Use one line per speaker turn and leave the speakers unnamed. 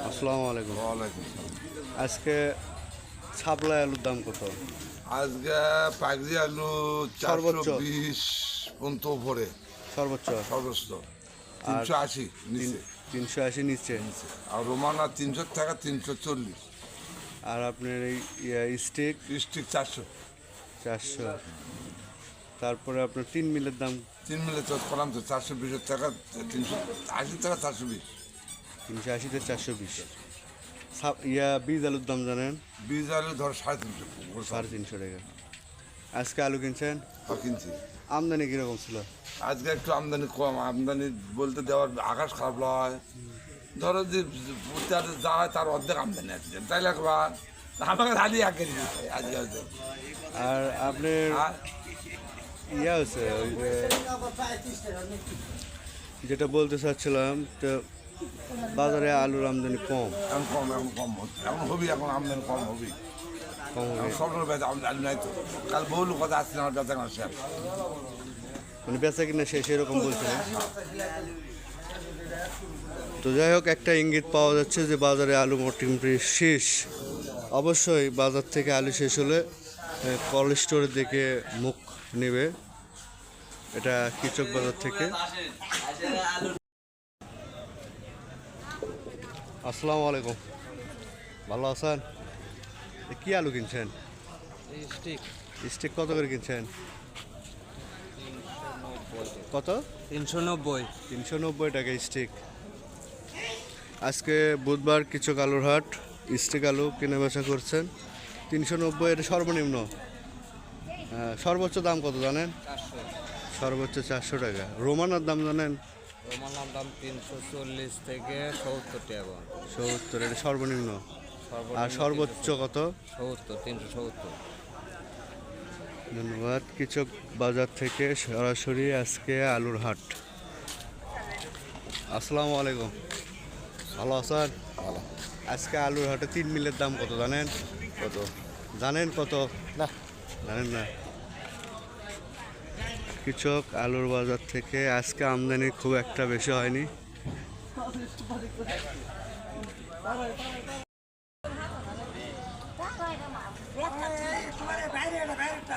আসসালামু আলাইকুম।
ওয়ালাইকুম।
আজকে ছাপলা আলুর দাম কত?
আজকে পাগজি আলু
সর্বোচ্চ।
বিশ পর্যন্ত উপরে।
সর্বোচ্চ।
সর্বোচ্চ। তিনশো আশি নিচে।
তিনশো আশি নিচে।
আর রোমানা তিনশো টাকা তিনশো চল্লিশ।
আর আপনার এই স্টিক?
স্টিক চারশো।
চারশো। তারপরে আপনার তিন মিলের দাম?
তিন মিলে তো করলাম তো চারশো বিশের টাকা তিনশো আশি টাকা চারশো বিশ।
তিনশো আশিতে চারশো বিশ। ইয়া বীজ আলুর দাম জানেন?
বীজ আলু ধর সাড়ে তিনশো
সাড়ে তিনশো। টাকা। আজকে আলু কিনছেন?
আর কিনছি।
আমদানি কীরকম ছিল?
আজকে একটু আমদানি কম আমদানি বলতে দেওয়ার আকাশ খারাপ হয় ধরো যে প্রত্যাহার যা হয় তার অর্ধেক আমদানি আছে তাইলে একবার আমাকে একে দিয়েছে আজকে হয়তো
আর আপনার
আর?
ইয়া হচ্ছে ওই যেটা বলতে চাচ্ছিলাম তো বাজারে আলুর আমদানি কম।
এখন কম এখন কম হচ্ছে। এখন হবি এখন আমদানি কম হবি।
কম হবে।
সব বেচা আমদানি নাই তো কাল বহু লোক কথা আসছে আমার বেচা কেনা শেষ।
মানে বেচা কিনা শেষ এরকম বলছিলেন তো যাই হোক একটা ইঙ্গিত পাওয়া যাচ্ছে যে বাজারে আলু মোটামুটি শেষ। অবশ্যই বাজার থেকে আলু শেষ হলে কল স্টোরের দিকে মুখ নেবে। এটা কৃষক বাজার থেকে। আসসালামু আলাইকুম। ভালো আছেন? কি আলু কিনছেন?
স্টিক
স্টিক কত করে কিনছেন? কত?
তিনশো নব্বই।
তিনশো নব্বই টাকা স্টিক আজকে বুধবার কিছু আলুর হাট স্টিক আলু কেনা বেচা করছেন। তিনশো নব্বই এটা সর্বনিম্ন। হ্যাঁ, সর্বোচ্চ দাম কত জানেন? সর্বোচ্চ চারশো টাকা। রোমানার দাম জানেন?
রোমানার দাম তিনশো চল্লিশ থেকে সত্তর টাকা
সত্তর এটা সর্বনিম্ন? আর সর্বোচ্চ কত?
সত্তর তিনশো সত্তর।
ধন্যবাদ। কৃষক বাজার থেকে সরাসরি আজকে আলুর হাট। আসসালামু আলাইকুম। ভালো আছেন? ভালো। আজকে আলুর হাটে তিন মিলের দাম কত জানেন? কত? জানেন কত? না। জানেন না? কৃষক আলুর বাজার থেকে আজকে আমদানি খুব একটা বেশি হয়নি। বাইরে বাইরেটা।